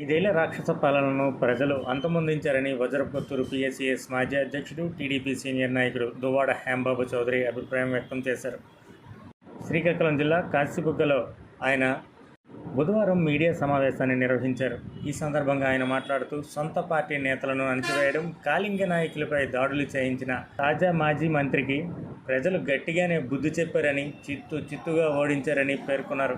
ఐదేళ్ళ రాక్షస పాలనను ప్రజలు అంతమొందించారని వజ్రపుత్తూరు పిఎస్సిఎస్ మాజీ అధ్యక్షుడు టీడీపీ సీనియర్ నాయకుడు దువ్వాడ హేంబాబు చౌదరి అభిప్రాయం వ్యక్తం చేశారు. శ్రీకాకుళం జిల్లా కాశీబుగ్గలో ఆయన బుధవారం మీడియా సమావేశాన్ని నిర్వహించారు. ఈ సందర్భంగా ఆయన మాట్లాడుతూ సొంత పార్టీ నేతలను అణచివేయడం కాళింగ నాయకులపై దాడులు చేయించిన తాజా మాజీ మంత్రికి ప్రజలు గట్టిగానే బుద్ధి చెప్పారని చిత్తు చిత్తుగా ఓడించారని పేర్కొన్నారు.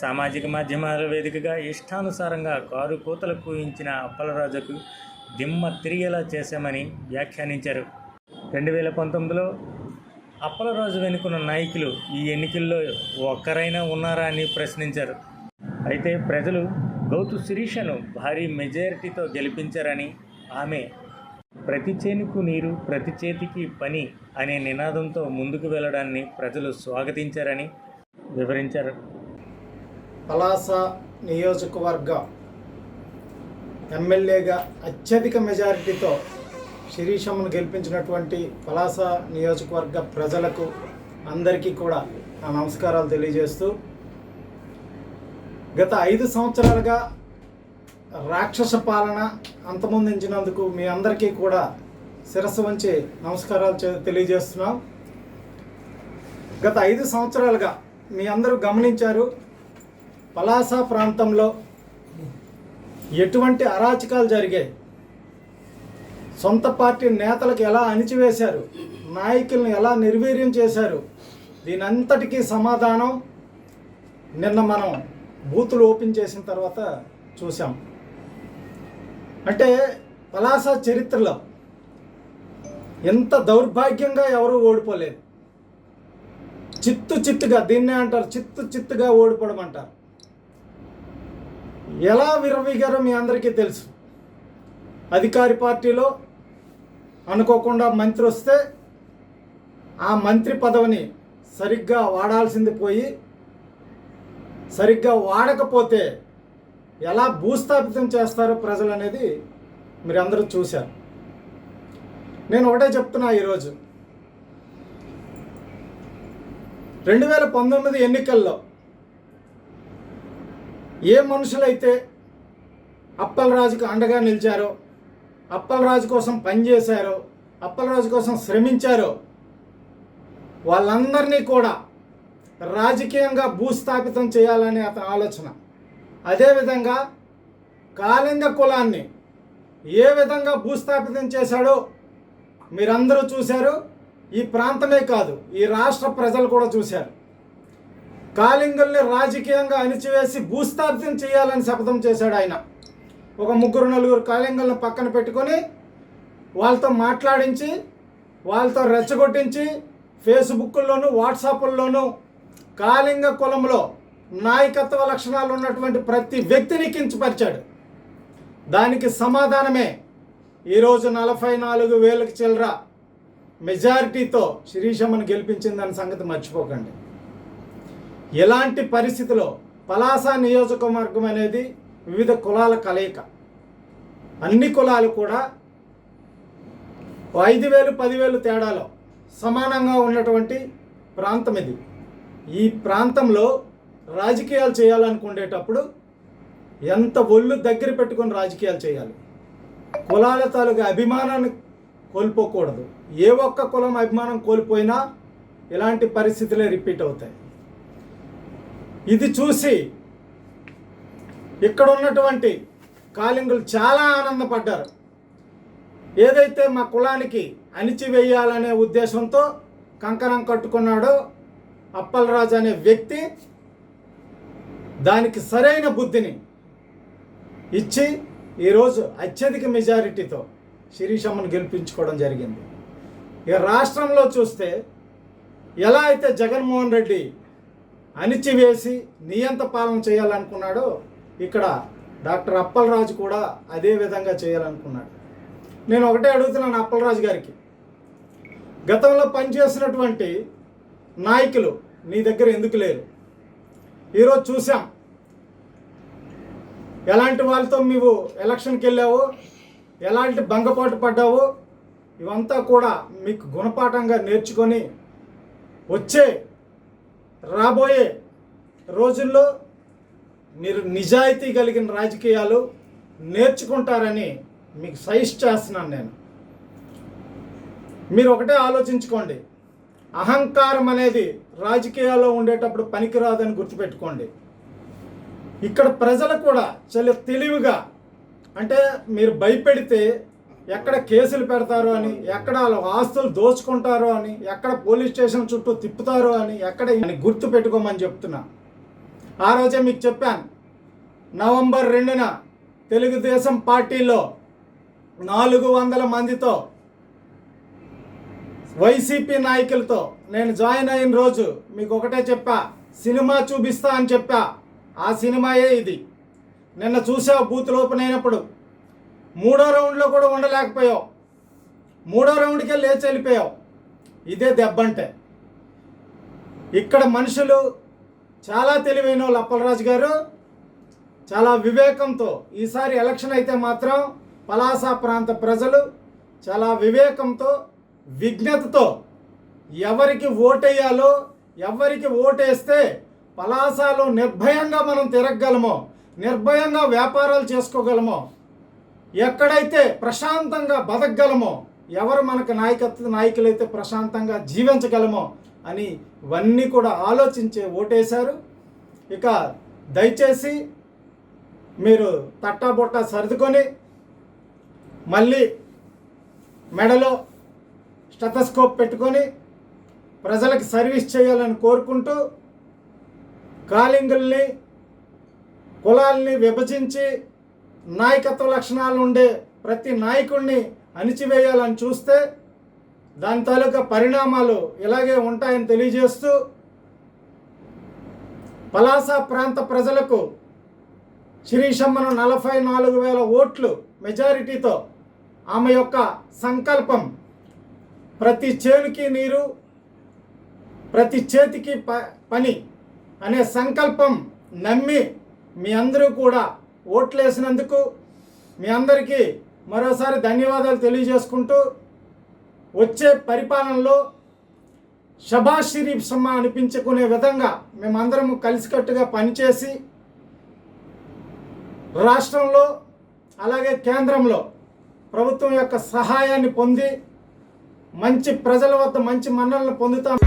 సామాజిక మాధ్యమాల వేదికగా ఇష్టానుసారంగా కారు కూతలు కూయించిన అప్పలరాజుకు దిమ్మ తిరిగేలా చేశామని వ్యాఖ్యానించారు. రెండు వేల పంతొమ్మిదిలో అప్పలరాజు వెనుకున్న నాయకులు ఈ ఎన్నికల్లో ఒక్కరైనా ఉన్నారా అని ప్రశ్నించారు. అయితే ప్రజలు గౌతు శిరీషను భారీ మెజారిటీతో గెలిపించారని ఆమె ప్రతి చేనుకు నీరు ప్రతి చేతికి పని అనే నినాదంతో ముందుకు వెళ్ళడాన్ని ప్రజలు స్వాగతించారని వివరించారు. పలాస నియోజకవర్గ ఎమ్మెల్యేగా అత్యధిక మెజారిటీతో శిరీషమ్మను గెలిపించినటువంటి పలాస నియోజకవర్గ ప్రజలకు అందరికీ కూడా నా నమస్కారాలు తెలియజేస్తూ గత ఐదు సంవత్సరాలుగా రాక్షస పాలన అంతమొందించినందుకు మీ అందరికీ కూడా శిరస్సు వంచి నమస్కారాలు తెలియజేస్తున్నాం. గత ఐదు సంవత్సరాలుగా మీ అందరూ గమనించారు పలాస ప్రాంతంలో ఎటువంటి అరాచకాలు జరిగాయి. సొంత పార్టీ నేతలకు ఎలా అణిచివేశారు నాయకులను ఎలా నిర్వీర్యం చేశారు దీనంతటికీ సమాధానం నిన్న మనం బూతులు ఓపెన్ చేసిన తర్వాత చూసాం అంటే పలాస చరిత్రలో ఎంత దౌర్భాగ్యంగా ఎవరూ ఓడిపోలేదు. చిత్తు చిత్తుగా దీన్నే అంటారు చిత్తు చిత్తుగా ఓడిపోవడం అంటారు ఎలా విరవీగారో మీ అందరికీ తెలుసు. అధికారి పార్టీలో అనుకోకుండా మంత్రి వస్తే ఆ మంత్రి పదవిని సరిగ్గా వాడాల్సింది పోయి సరిగ్గా వాడకపోతే ఎలా భూస్థాపితం చేస్తారో ప్రజలు అనేది మీరు అందరూ చూశారు. నేను ఒకటే చెప్తున్నా ఈరోజు. రెండు వేల పంతొమ్మిది ఎన్నికల్లో ఏ మనుషులైతే అప్పలరాజుకు అండగా నిలిచారో అప్పలరాజు కోసం పనిచేశారో అప్పలరాజు కోసం శ్రమించారో వాళ్ళందరినీ కూడా రాజకీయంగా భూస్థాపితం చేయాలనే అతని ఆలోచన. అదేవిధంగా కాళింగ కులాన్ని ఏ విధంగా భూస్థాపితం చేశాడో మీరందరూ చూశారు. ఈ ప్రాంతమే కాదు ఈ రాష్ట్ర ప్రజలు కూడా చూశారు. కాళింగుల్ని రాజకీయంగా అణిచివేసి భూస్థాపితం చేయాలని శపథం చేశాడు ఆయన. ఒక ముగ్గురు నలుగురు కాళింగులను పక్కన పెట్టుకొని వాళ్ళతో మాట్లాడించి వాళ్ళతో రెచ్చగొట్టించి ఫేస్బుక్లోను వాట్సాప్ల్లోనూ కాళింగ కులంలో నాయకత్వ లక్షణాలు ఉన్నటువంటి ప్రతి వ్యక్తిని కించపరిచాడు. దానికి సమాధానమే ఈరోజు నలభై నాలుగు వేలకు చిల్లర మెజారిటీతో శ్రీశమ్మను గెలిపించిందన్న సంగతి మర్చిపోకండి. ఎలాంటి పరిస్థితిలో పలాస నియోజకవర్గం అనేది వివిధ కులాల కలయిక. అన్ని కులాలు కూడా ఐదు వేలు పదివేలు తేడాలో సమానంగా ఉన్నటువంటి ప్రాంతం ఇది. ఈ ప్రాంతంలో రాజకీయాలు చేయాలనుకునేటప్పుడు ఎంత ఒళ్ళు దగ్గర పెట్టుకొని రాజకీయాలు చేయాలి? కులాల తాలూకా అభిమానాన్ని కోల్పోకూడదు. ఏ ఒక్క కులం అభిమానం కోల్పోయినా ఇలాంటి పరిస్థితులే రిపీట్ అవుతాయి. ఇది చూసి ఇక్కడ ఉన్నటువంటి కాలింగులు చాలా ఆనందపడ్డారు. ఏదైతే మా కులానికి అణిచివేయాలనే ఉద్దేశంతో కంకణం కట్టుకున్నాడో అప్పలరాజు అనే వ్యక్తి దానికి సరైన బుద్ధిని ఇచ్చి ఈరోజు అత్యధిక మెజారిటీతో శిరీషమ్మను గెలిపించుకోవడం జరిగింది. ఇక రాష్ట్రంలో చూస్తే ఎలా అయితే జగన్మోహన్ రెడ్డి అణిచివేసి నియంత పాలన చేయాలనుకున్నాడో ఇక్కడ డాక్టర్ అప్పలరాజు కూడా అదే విధంగా చేయాలనుకున్నాడు. నేను ఒకటే అడుగుతున్నాను అప్పలరాజు గారికి. గతంలో పనిచేసినటువంటి నాయకులు నీ దగ్గర ఎందుకు లేరు? ఈరోజు చూసాం ఎలాంటి వాళ్ళతో నువ్వు ఎలక్షన్కి వెళ్ళావు ఎలాంటి భంగపాటు పడ్డావు? ఇవంతా కూడా మీకు గుణపాఠంగా నేర్చుకొని వచ్చే రాబోయే రోజుల్లో మీరు నిజాయితీ కలిగిన రాజకీయాలు నేర్చుకుంటారని మీకు సజెస్ట్ చేస్తున్నాను నేను. మీరు ఒకటే ఆలోచించుకోండి. అహంకారం అనేది రాజకీయాల్లో ఉండేటప్పుడు పనికిరాదని గుర్తుపెట్టుకోండి. ఇక్కడ ప్రజలు కూడా చాలా తెలివిగా అంటే మీరు భయపెడితే ఎక్కడ కేసులు పెడతారో అని ఎక్కడ వాళ్ళ ఆస్తులు దోచుకుంటారో అని ఎక్కడ పోలీస్ స్టేషన్ చుట్టూ తిప్పుతారో అని ఎక్కడ గుర్తు పెట్టుకోమని చెప్తున్నా. ఆ రోజే మీకు చెప్పాను. నవంబర్ రెండున తెలుగుదేశం పార్టీలో నాలుగు వందల మందితో వైసీపీ నాయకులతో నేను జాయిన్ అయిన రోజు మీకు ఒకటే చెప్పా సినిమా చూపిస్తా అని చెప్పా. ఆ సినిమాయే ఇది. నిన్న చూసావు బూత్ ఓపెన్ అయినప్పుడు మూడో రౌండ్లో కూడా ఉండలేకపోయావు. మూడో రౌండ్కే లేచి వెళ్ళిపోయావు. ఇదే దెబ్బంటే. ఇక్కడ మనుషులు చాలా తెలివైన వాళ్ళు అప్పలరాజు గారు. చాలా వివేకంతో ఈసారి ఎలక్షన్ అయితే మాత్రం పలాస ప్రాంత ప్రజలు చాలా వివేకంతో విజ్ఞతతో ఎవరికి ఓటేయాలో ఎవరికి ఓటేస్తే పలాసాలో నిర్భయంగా మనం తిరగగలమో నిర్భయంగా వ్యాపారాలు చేసుకోగలమో ఎక్కడైతే ప్రశాంతంగా బతకగలమో ఎవరు మనకు నాయకత్వ నాయకులైతే ప్రశాంతంగా జీవించగలమో అని ఇవన్నీ కూడా ఆలోచించే ఓటేశారు. ఇక దయచేసి మీరు తట్టాబొట్ట సర్దుకొని మళ్ళీ మెడలో స్టెథస్కోప్ పెట్టుకొని ప్రజలకు సర్వీస్ చేయాలని కోరుకుంటూ కాలింగుల్ని కులాల్ని విభజించి నాయకత్వ లక్షణాలు ఉండే ప్రతి నాయకుడిని అణిచివేయాలని చూస్తే దాని తాలూకా పరిణామాలు ఇలాగే ఉంటాయని తెలియజేస్తూ పలాస ప్రాంత ప్రజలకు శిరీషమ్మను నలభై నాలుగు వేల ఓట్లు మెజారిటీతో ఆమె యొక్క సంకల్పం ప్రతి చేనుకి నీరు ప్రతి చేతికి ప పని అనే సంకల్పం నమ్మి మీ అందరూ కూడా ఓట్లేసినందుకు మీ అందరికీ మరోసారి ధన్యవాదాలు తెలియజేసుకుంటూ వచ్చే పరిపాలనలో షబాష్ షరీఫ్ సమ్మ అనిపించుకునే విధంగా మేమందరము కలిసికట్టుగా పనిచేసి రాష్ట్రంలో అలాగే కేంద్రంలో ప్రభుత్వం యొక్క సహాయాన్ని పొంది మంచి ప్రజల వద్ద మంచి మన్నలను పొందుతాం.